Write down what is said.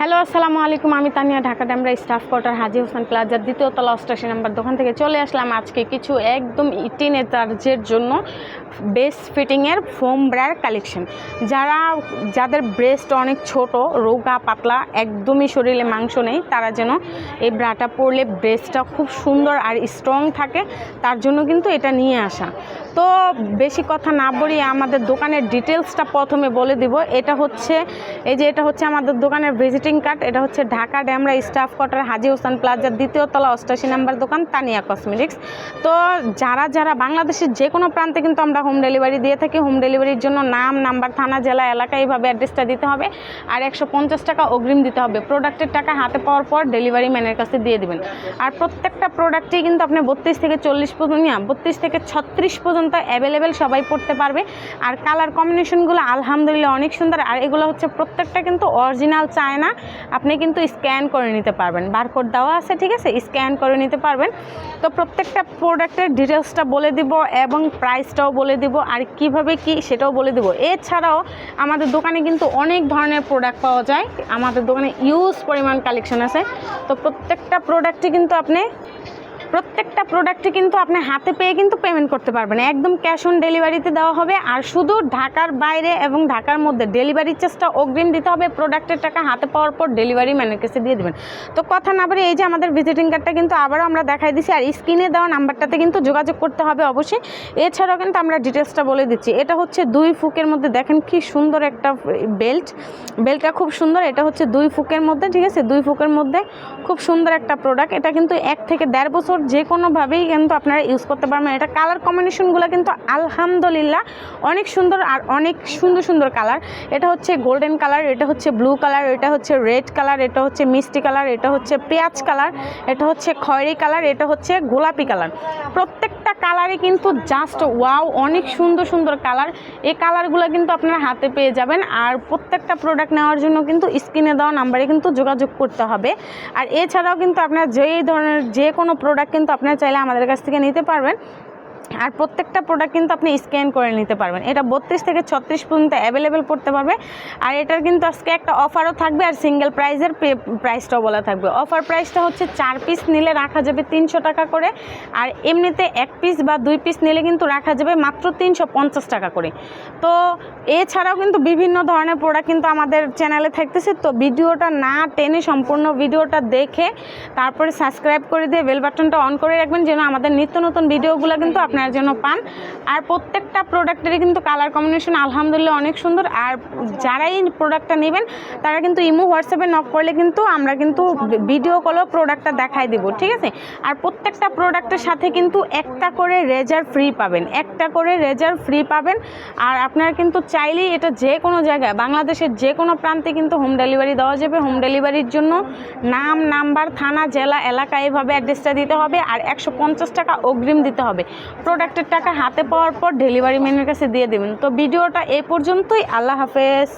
Hello, আসসালামু আলাইকুম। আমি তানিয়া, ঢাকা ড্যামরা স্টাফ কোয়ার্টার, হাজি হোসেন প্লাজার দ্বিতীয় তলা অষ্টাশি নাম্বার দোকান থেকে চলে আসলাম আজকে কিছু একদম টিনেজার্জের জন্য বেস্ট ফিটিংয়ের ফোম ব্রার কালেকশন যারা, যাদের ব্রেস্ট অনেক ছোট, রোগা, পাতলা, একদমই শরীরে মাংস নেই, তারা যেন এই ব্রাটা পরলে ব্রেস্টটা খুব সুন্দর আর স্ট্রং থাকে, তার জন্য কিন্তু এটা নিয়ে আসা। তো বেশি কথা না বলিয়ে আমাদের দোকানের ডিটেলসটা প্রথমে বলে দিব। এটা হচ্ছে, এই যে এটা হচ্ছে আমাদের দোকানের ভিজিটিং কার্ড, এটা হচ্ছে ঢাকা ড্যামরা স্টাফ কোয়ার্টার, হাজি হোসেন প্লাজার দ্বিতীয় তলা, অষ্টাশি নাম্বার দোকান, তানিয়া কসমেটিক্স। তো যারা যারা বাংলাদেশের যে কোনো প্রান্তে কিন্তু আমরা হোম ডেলিভারি দিয়ে থাকি। হোম ডেলিভারির জন্য নাম, নাম্বার, থানা, জেলা, এলাকা এইভাবে অ্যাড্রেসটা দিতে হবে। আর একশো পঞ্চাশ টাকা অগ্রিম দিতে হবে। প্রোডাক্টের টাকা হাতে পাওয়ার পর ডেলিভারি ম্যানের কাছে দিয়ে দিবেন। আর প্রত্যেকটা প্রোডাক্টেই কিন্তু আপনি বত্রিশ থেকে চল্লিশ পর্যন্ত বত্রিশ থেকে ছত্রিশ পর্যন্ত অ্যাভেলেবেল সবাই পড়তে পারবে। আর কালার কম্বিনেশনগুলো আলহামদুলিল্লাহ অনেক সুন্দর। আর এগুলো হচ্ছে প্রত্যেকটা কিন্তু অরিজিনাল চায় না আপনি কিন্তু স্ক্যান করে নিতে পারবেন। বারকোড দেওয়া আছে, ঠিক আছে? স্ক্যান করে নিতে পারবেন। তো প্রত্যেকটা প্রোডাক্টের ডিটেলসটা বলে দিব এবং প্রাইসটাও বলে দিব। আর কীভাবে কি সেটাও বলে দিব। এছাড়াও আমাদের দোকানে কিন্তু অনেক ধরনের প্রোডাক্ট পাওয়া যায়। আমাদের দোকানে ইউজ পরিমাণ কালেকশন আছে। তো প্রত্যেকটা প্রোডাক্টই কিন্তু আপনি প্রত্যেকটা প্রোডাক্টে কিন্তু আপনি হাতে পেয়ে কিন্তু পেমেন্ট করতে পারবেন। একদম ক্যাশ অন ডেলিভারিতে দেওয়া হবে। আর শুধু ঢাকার বাইরে এবং ঢাকার মধ্যে ডেলিভারি চার্জটা অগ্রিম দিতে হবে। প্রোডাক্টের টাকা হাতে পাওয়ার পর ডেলিভারি ম্যানের কাছে দিয়ে দেবেন। তো কথা না বলে এই যে আমাদের ভিজিটিং কার্ডটা কিন্তু আবারও আমরা দেখাই দিচ্ছি আর স্ক্রিনে দেওয়া নাম্বারটাতে কিন্তু যোগাযোগ করতে হবে অবশ্যই। এছাড়াও কিন্তু আমরা ডিটেলসটা বলে দিচ্ছি। এটা হচ্ছে দুই ফুকের মধ্যে দেখেন কি সুন্দর একটা বেল্ট বেল্টটা খুব সুন্দর। এটা হচ্ছে দুই ফুকের মধ্যে, ঠিক আছে? দুই ফুকের মধ্যে খুব সুন্দর একটা প্রোডাক্ট এটা কিন্তু এক থেকে দেড় বছর যে কোনোভাবেই কিন্তু আপনারা ইউজ করতে পারবেন। এটা কালার কম্বিনেশনগুলো কিন্তু আলহামদুলিল্লাহ অনেক সুন্দর আর অনেক সুন্দর সুন্দর কালার এটা হচ্ছে গোল্ডেন কালার এটা হচ্ছে ব্লু কালার এটা হচ্ছে রেড কালার এটা হচ্ছে মিষ্টি কালার এটা হচ্ছে পেঁয়াজ কালার এটা হচ্ছে খয়েরি কালার এটা হচ্ছে গোলাপি কালার প্রত্যেকটা কালারে কিন্তু জাস্ট ওয়াও অনেক সুন্দর সুন্দর কালার এই কালারগুলো কিন্তু আপনারা হাতে পেয়ে যাবেন আর প্রত্যেকটা প্রোডাক্ট নেওয়ার জন্য কিন্তু স্ক্রিনে দেওয়া নাম্বারে কিন্তু যোগাযোগ করতে হবে। আর এছাড়াও কিন্তু আপনারা যেই ধরনের যে কোনো প্রোডাক্ট কিন্তু আপনারা চাইলে আমাদের কাছ থেকে নিতে পারবেন। আর প্রত্যেকটা প্রোডাক্ট কিন্তু আপনি স্ক্যান করে নিতে পারবেন। এটা বত্রিশ থেকে ছত্রিশ পর্যন্ত অ্যাভেলেবেল পড়তে পারবে। আর এটার কিন্তু আজকে একটা অফারও থাকবে আর সিঙ্গেল প্রাইজের প্রাইসটাও বলা থাকবে। অফার প্রাইসটা হচ্ছে চার পিস নিলে রাখা যাবে তিনশো টাকা করে। আর এমনিতে এক পিস বা দুই পিস নিলে কিন্তু রাখা যাবে মাত্র তিনশো পঞ্চাশ টাকা করে। তো এছাড়াও কিন্তু বিভিন্ন ধরনের প্রোডাক্ট কিন্তু আমাদের চ্যানেলে থাকতেছে। তো ভিডিওটা না টেনে সম্পূর্ণ ভিডিওটা দেখে তারপরে সাবস্ক্রাইব করে দিয়ে বেল বাটনটা অন করে রাখবেন যেন আমাদের নিত্য নতুন ভিডিওগুলো কিন্তু আপনার জন্য পান। আর প্রত্যেকটা প্রোডাক্টেরই কিন্তু কালার কম্বিনেশন আলহামদুলিল্লাহ অনেক সুন্দর। আর যারাই প্রোডাক্টটা নেবেন, তারা কিন্তু ইমো হোয়াটসঅ্যাপে নক করলে কিন্তু আমরা কিন্তু ভিডিও কলেও প্রোডাক্টটা দেখাই দেব, ঠিক আছে? আর প্রত্যেকটা প্রোডাক্টের সাথে কিন্তু একটা করে রেজার ফ্রি পাবেন। একটা করে রেজার ফ্রি পাবেন। আর আপনারা কিন্তু চাইলেই এটা যে কোনো জায়গায়, বাংলাদেশের যে কোনো প্রান্তে কিন্তু হোম ডেলিভারি দেওয়া যাবে। হোম ডেলিভারির জন্য নাম নাম্বার থানা, জেলা, এলাকা এভাবে অ্যাড্রেসটা দিতে হবে। আর একশো পঞ্চাশ টাকা অগ্রিম দিতে হবে। প্রোডাক্টের টাকা হাতে পাওয়ার পর ডেলিভারি ম্যানের কাছে দিয়ে দেবেন। তো ভিডিওটা এ পর্যন্তই, আল্লাহ হাফেজ।